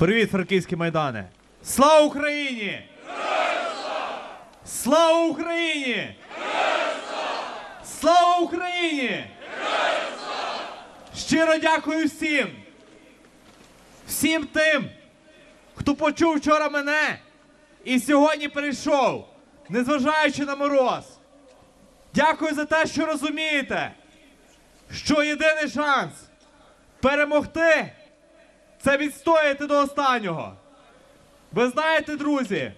Привіт, франківські майдани! Слава Україні! Слава Україні! Слава Україні! Щиро дякую всім! Всім тим, хто почув вчора мене і сьогодні прийшов, незважаючи на мороз. Дякую за те, що розумієте, що єдиний шанс перемогти це відстояти до останнього. Ви знаєте, друзі,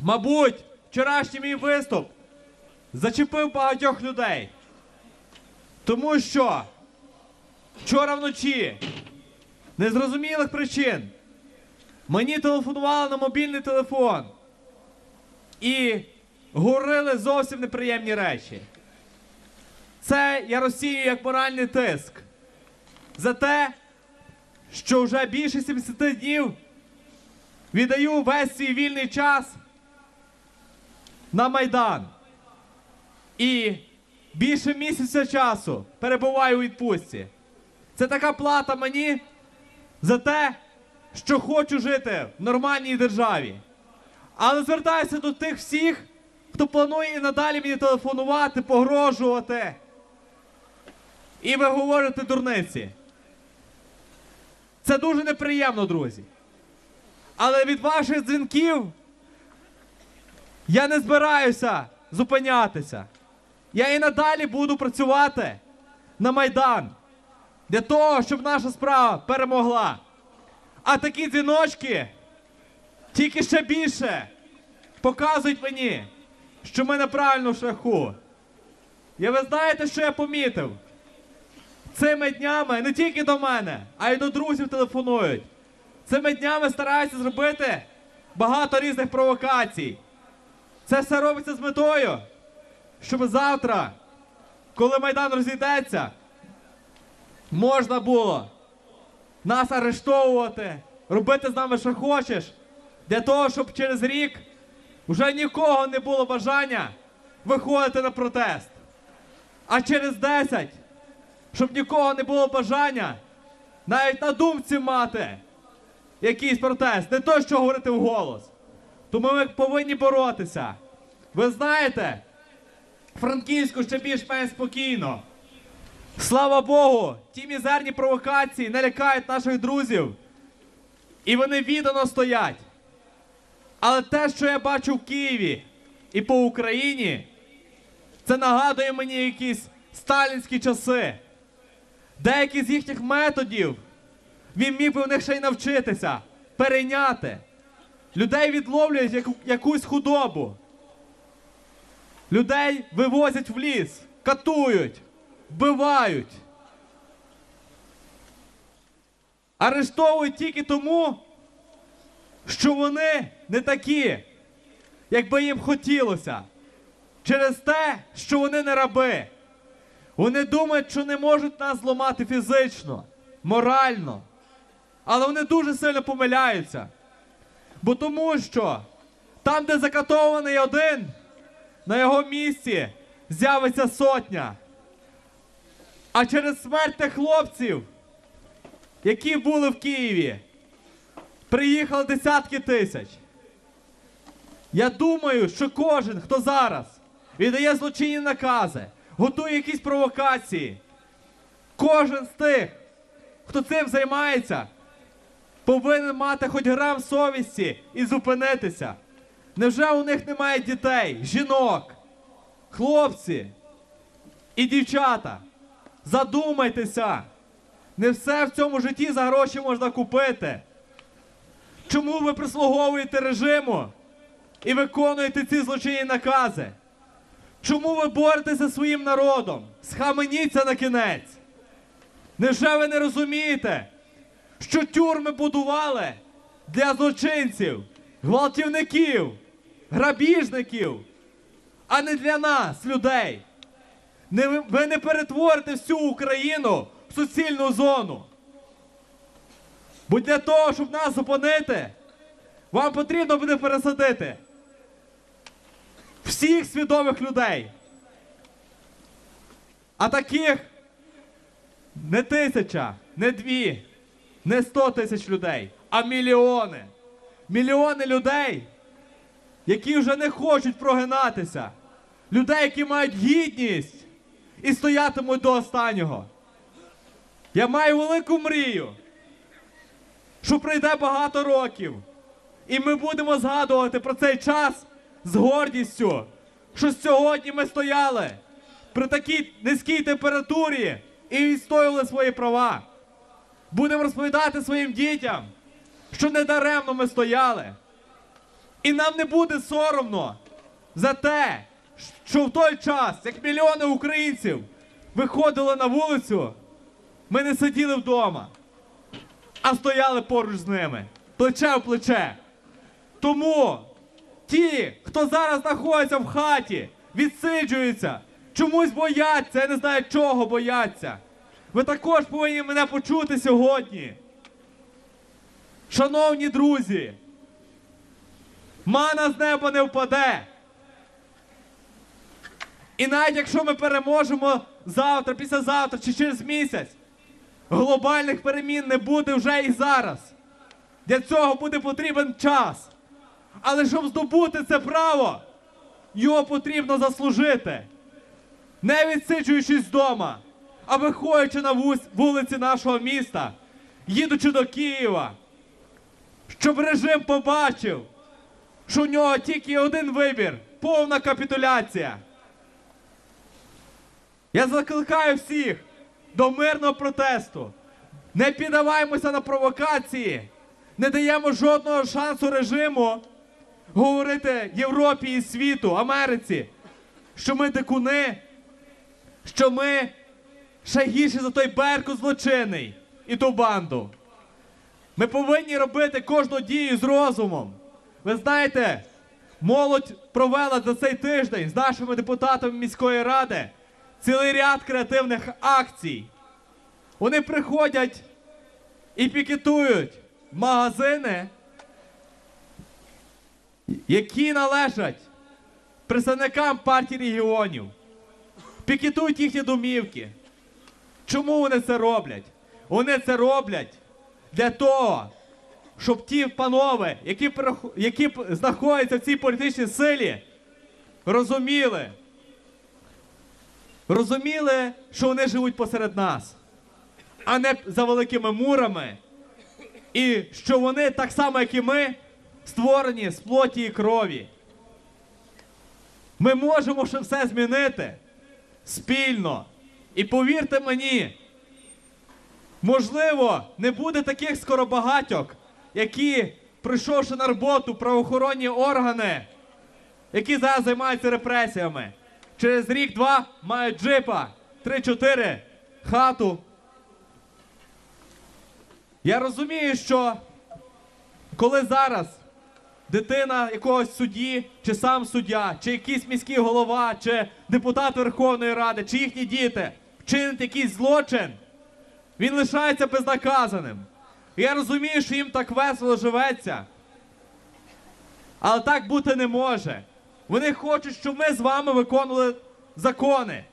мабуть, вчорашній мій виступ зачепив багатьох людей. Тому що вчора вночі незрозумілих причин мені телефонували на мобільний телефон і говорили зовсім неприємні речі. Це я розцінюю як моральний тиск за те, що вже більше 70 днів віддаю весь свій вільний час на Майдан. І більше місяця часу перебуваю у відпустці. Це така плата мені за те, що хочу жити в нормальній державі. Але звертаюся до тих всіх, хто планує і надалі мені телефонувати, погрожувати. І ви говорите дурниці. Це дуже неприємно, друзі. Але від ваших дзвінків я не збираюся зупинятися. Я і надалі буду працювати на Майдан для того, щоб наша справа перемогла. А такі дзвіночки тільки ще більше показують мені, що ми на правильному шляху. І ви знаєте, що я помітив? Цими днями не тільки до мене, а й до друзів телефонують. Цими днями стараються зробити багато різних провокацій. Це все робиться з метою, щоб завтра, коли Майдан розійдеться, можна було нас арештовувати, робити з нами, що хочеш, для того, щоб через рік вже нікого не було бажання виходити на протест. А через 10 щоб нікого не було бажання навіть на думці мати якийсь протест, не то, що говорити вголос. Тому ми повинні боротися. Ви знаєте, Франківську ще більш-менш спокійно. Слава Богу, ті мізерні провокації не лякають наших друзів. І вони віддано стоять. Але те, що я бачу в Києві і по Україні, це нагадує мені якісь сталінські часи. Деякі з їхніх методів він міг би в них ще й навчитися, перейняти. Людей відловлюють яку, якусь худобу. Людей вивозять в ліс, катують, вбивають. Арештовують тільки тому, що вони не такі, як би їм хотілося. Через те, що вони не раби. Вони думають, що не можуть нас зламати фізично, морально. Але вони дуже сильно помиляються. Бо тому що там, де закатований один, на його місці з'явиться сотня. А через смерть тих хлопців, які були в Києві, приїхали десятки тисяч. Я думаю, що кожен, хто зараз віддає злочинні накази, готує якісь провокації. Кожен з тих, хто цим займається, повинен мати хоч грам совісті і зупинитися. Невже у них немає дітей, жінок, хлопці і дівчата? Задумайтеся, не все в цьому житті за гроші можна купити. Чому ви прислуговуєте режиму і виконуєте ці злочинні накази? Чому ви боретеся зі своїм народом? Схаменіться на кінець. Невже ви не розумієте, що тюрми будували для злочинців, гвалтівників, грабіжників, а не для нас, людей? Ви не перетворите всю Україну в суцільну зону. Бо для того, щоб нас зупинити, вам потрібно буде пересадити всіх свідомих людей. А таких не тисяча, не дві, не сто тисяч людей, а мільйони. Мільйони людей, які вже не хочуть прогинатися. Людей, які мають гідність і стоятимуть до останнього. Я маю велику мрію, що прийде багато років, і ми будемо згадувати про цей час з гордістю, що сьогодні ми стояли при такій низькій температурі і відстоювали свої права. Будемо розповідати своїм дітям, що недаремно ми стояли. І нам не буде соромно за те, що в той час, як мільйони українців виходили на вулицю, ми не сиділи вдома, а стояли поруч з ними, плече в плече. Тому ті, хто зараз знаходиться в хаті, відсиджуються, чомусь бояться, я не знаю, чого бояться. Ви також повинні мене почути сьогодні. Шановні друзі, мана з неба не впаде. І навіть якщо ми переможемо завтра, післязавтра чи через місяць, глобальних перемін не буде вже і зараз. Для цього буде потрібен час. Але щоб здобути це право, його потрібно заслужити. Не відсиджуючись вдома, а виходячи на вулиці нашого міста, їдучи до Києва, щоб режим побачив, що у нього тільки один вибір повна капітуляція. Я закликаю всіх до мирного протесту. Не піддаваємося на провокації, не даємо жодного шансу режиму говорити Європі і світу, Америці, що ми дикуни, що ми ще гірші за той Беркут злочинний і ту банду. Ми повинні робити кожну дію з розумом. Ви знаєте, молодь провела за цей тиждень з нашими депутатами міської ради цілий ряд креативних акцій. Вони приходять і пікетують магазини, які належать представникам партії регіонів. Пікетують їхні домівки. Чому вони це роблять? Вони це роблять для того, щоб ті панове, які, які знаходяться в цій політичній силі, розуміли, розуміли, що вони живуть посеред нас, а не за великими мурами, і що вони, так само, як і ми, створені з плоті і крові. Ми можемо ще все змінити спільно. І повірте мені, можливо, не буде таких скоробагатьок, які, прийшовши на роботу правоохоронні органи, які зараз займаються репресіями, через рік-два мають джипа, три-чотири, хату. Я розумію, що коли зараз дитина якогось судді, чи сам суддя, чи якийсь міський голова, чи депутат Верховної Ради, чи їхні діти вчинить якийсь злочин, він лишається безнаказаним. Я розумію, що їм так весело живеться. Але так бути не може. Вони хочуть, щоб ми з вами виконували закони.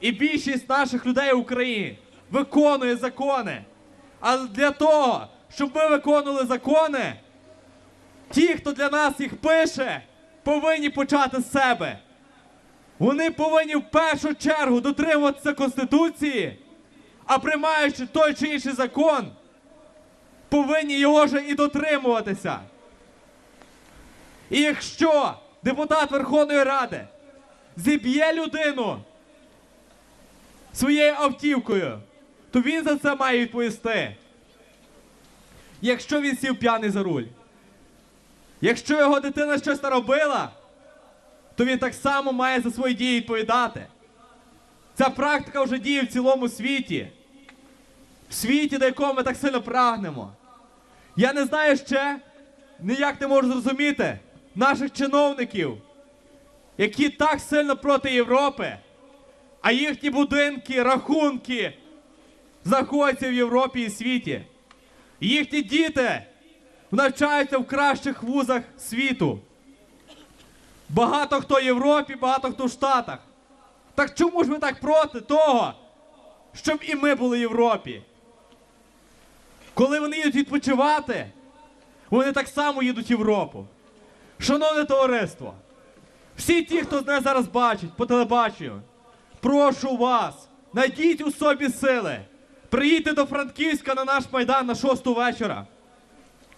І більшість наших людей в Україні виконує закони. Але для того, щоб ми виконували закони, ті, хто для нас їх пише, повинні почати з себе. Вони повинні в першу чергу дотримуватися Конституції, а приймаючи той чи інший закон, повинні його ж і дотримуватися. І якщо депутат Верховної Ради зіб'є людину своєю автівкою, то він за це має відповісти. Якщо він сів п'яний за руль. Якщо його дитина щось наробила, то він так само має за свої дії відповідати. Ця практика вже діє в цілому світі. В світі, до якого ми так сильно прагнемо. Я не знаю ще, ніяк не можу зрозуміти наших чиновників, які так сильно проти Європи, а їхні будинки, рахунки знаходяться в Європі і світі. Їхні діти навчаються в кращих вузах світу. Багато хто в Європі, багато хто в Штатах. Так чому ж ми так проти того, щоб і ми були в Європі? Коли вони їдуть відпочивати, вони так само їдуть в Європу. Шановне товариство, всі ті, хто мене зараз бачить по телебаченню, прошу вас, найдіть у собі сили, приїдьте до Франківська на наш майдан на 6 вечора,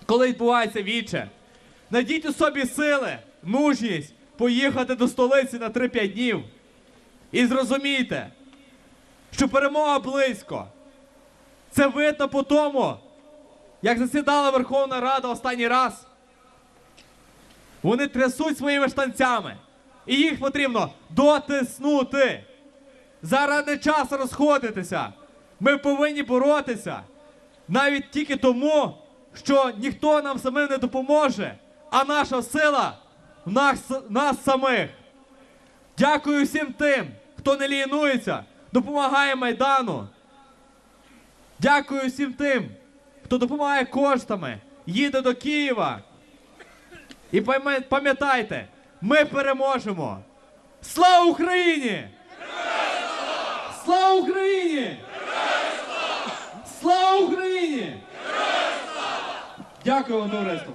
коли відбувається віче. Найдіть у собі сили, мужність поїхати до столиці на 3-5 днів. І зрозумійте, що перемога близько. Це видно по тому, як засідала Верховна Рада останній раз. Вони трясуть своїми штанцями. І їх потрібно дотиснути. Зараз не час розходитися. Ми повинні боротися. Навіть тільки тому, що ніхто нам самим не допоможе, а наша сила в нас, нас самих. Дякую всім тим, хто не лінується, допомагає Майдану. Дякую всім тим, хто допомагає коштами, їде до Києва. І пам'ятайте, ми переможемо. Слава Україні! Слава Україні! Слава Україні! Дякую вам, товариство!